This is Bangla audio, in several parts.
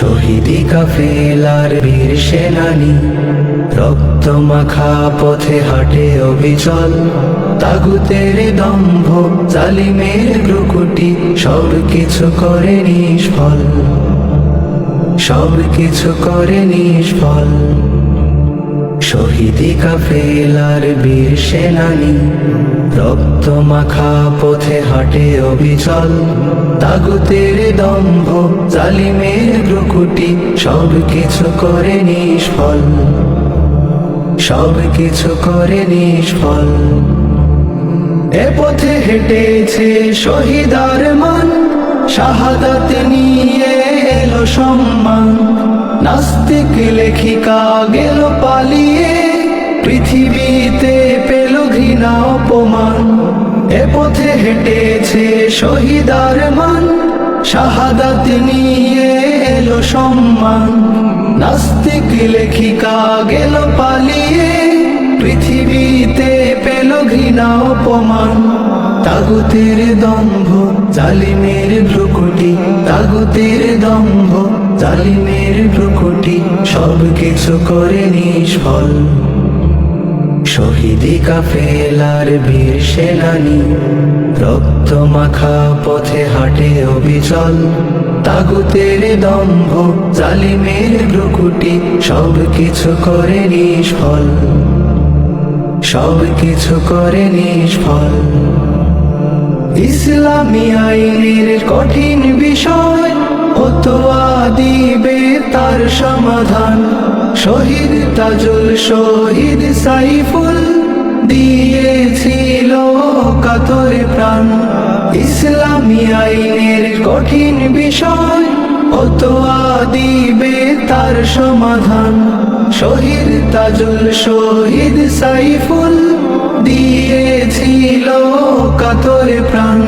শহীদি কাফেলার বীর সেনানি রক্ত মাখা পথে হাটে অবিচল। তাগুতের দম্ভ, জালিমের গ্রুকুটি, সব কিছু করে নিষ্ফল। সব কিছু করে নিষ্ফল। শহীদি কাফেলার বীর সেনানি রক্ত মাখা পথে হাটে অবিচল। তাগুতের দম্ভ, জালিমের ব্রুকুটি সব কিছু করে নিষ্ফল। সব কিছু করে নিষ্ফল। এ পথে হেঁটেছে শহীদার মান শাহাদাত নিয়ে এলো সম্মান। নাস্তিক লেখিকা গেল পালিয়ে, পৃথিবীতে পেল ঘৃণা অপমান। এ পথে হেঁটেছে শহীদার মান, শাহাদাত নিয়ে এলো সম্মান। নাস্তিক লেখিকা গেল পালিয়ে, পৃথিবীতে পেল ঘৃণা অপমান। তাগুতের দম্ভ, জালিমের ভ্রুকুটি, তাগুতের দম্ভ। জালিমের ভ্রুকুটি সব কিছু করে নিষ্ফল শহীদি কাফেলার বীর সেনানি, রক্ত মাখা পথে হাটে অবিচল। তাগুতের দম্ভ, জালিমের ভ্রুকুটি সব কিছু করে নিষ্ফল সব কিছু করে নিষ্ফল ইসলামী আইনের কঠিন বিষয় ফতোয়া দিবে তার সমাধান। শহীদ তাজুল, শহীদ সাইফুল দিয়েছিল কাতরে প্রাণ। ইসলামী আইনের কঠিন বিষয় ফতোয়া দিবে তার সমাধান। শহীদ তাজুল, শহীদ সাইফুল দিয়েছিল কাতরে প্রাণ।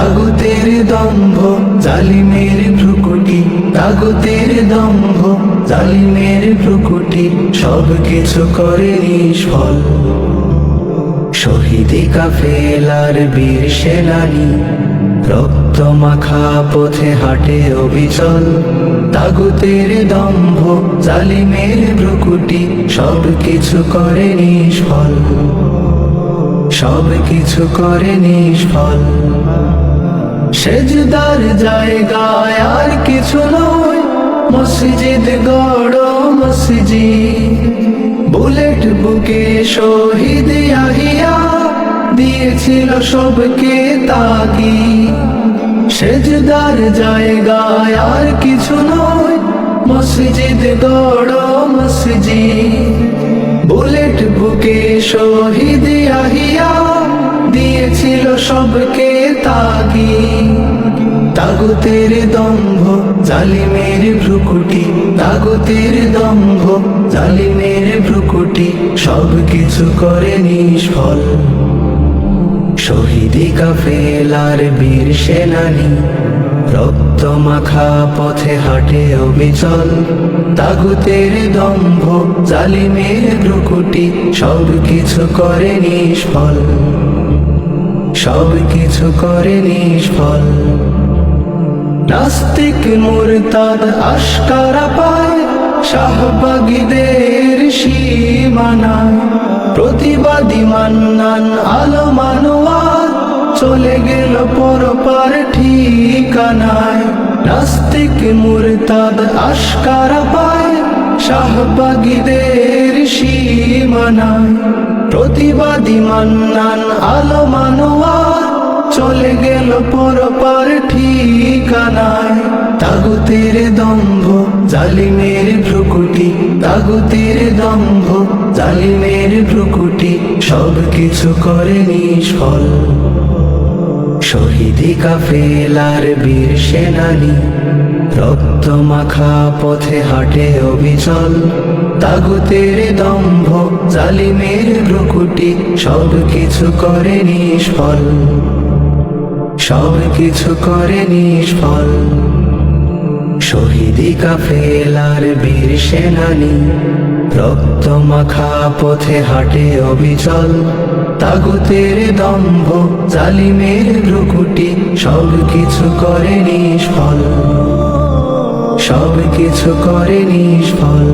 তাগুতের দম্ভ, জালিমের ভ্রুকুটি। তাগুতের দম্ভ, জালিমের ভ্রুকুটি। সব কিছু করে নিষ্ফল। শহীদি কাফেলার বীর সেনানি। রক্ত মাখা পথে হাটে অবিচল। তাগুতের দম্ভ, জালিমের ভ্রুকুটি। সব কিছু করে নিষ্ফল। সব কিছু করে নিষ্ফল। সেজদার জায়গায় আর কিছু নয়। মসজিদ গড় মসজিদ। বুলেট বুকে শহীদ আহিয়া দিয়েছিল সবকে তাকি সেজদার জায়গায় আর কিছু নয়। মসজিদ গড় মসজিদ। বুলেট বুকে শহীদ আহিয়া দিয়েছিল সবকে তাগি তাগুতের দম্ভ, জালিমের ভ্রুকুটি। তাগুতের দম্ভ জালি জালিমের ভ্রুকুটি। সব কিছু করে নিষ্ফল। শহীদি কাফেলার বীর সেনানি, রক্ত মাখা পথে হাটে অবিচল। তাগুতের দম্ভ, জালিমের ভ্রুকুটি। সব কিছু করে নিষ্ফল। সব কিছু করে নিষ্ফল। নাস্তিক মুরতাদ আশকারা পায়, শাহবাগীদের সীমানায় প্রতিবাদী মান্নান আলো মানোয়ার, চলে গেল পরপার ঠিকানায়। নাস্তিক মুরতাদ আশকারা পায়, শাহবাগীদের সীমানায়। প্রতিবাদী মান্নান আলো মানোয়ার চলে গেল পরপার ঠিকানায়। তাগুতের দম্ভ, জালিমের ভ্রুকুটি। তাগুতের দম্ভ, জালিমের ভ্রুকুটি। সব কিছু করে নিষ্ফল। শহীদি কাফেলার বীর সেনানি। রক্ত মাখা পথে হাটে অবিচল। তাগুতের দম্ভ, জালিমের ভ্রুকুটি। সব কিছু করে নিষ্ফল। সব কিছু করে নিষ্ফল। শহীদি কাফেলার বীর সেনানি, রক্ত মাখা পথে হাটে অবিচল। তাগুতের দম্ভ, জালিমের ভ্রুকুটি সব কিছু করে নিষ্ফল। সব কিছু করে নিষ্ফল।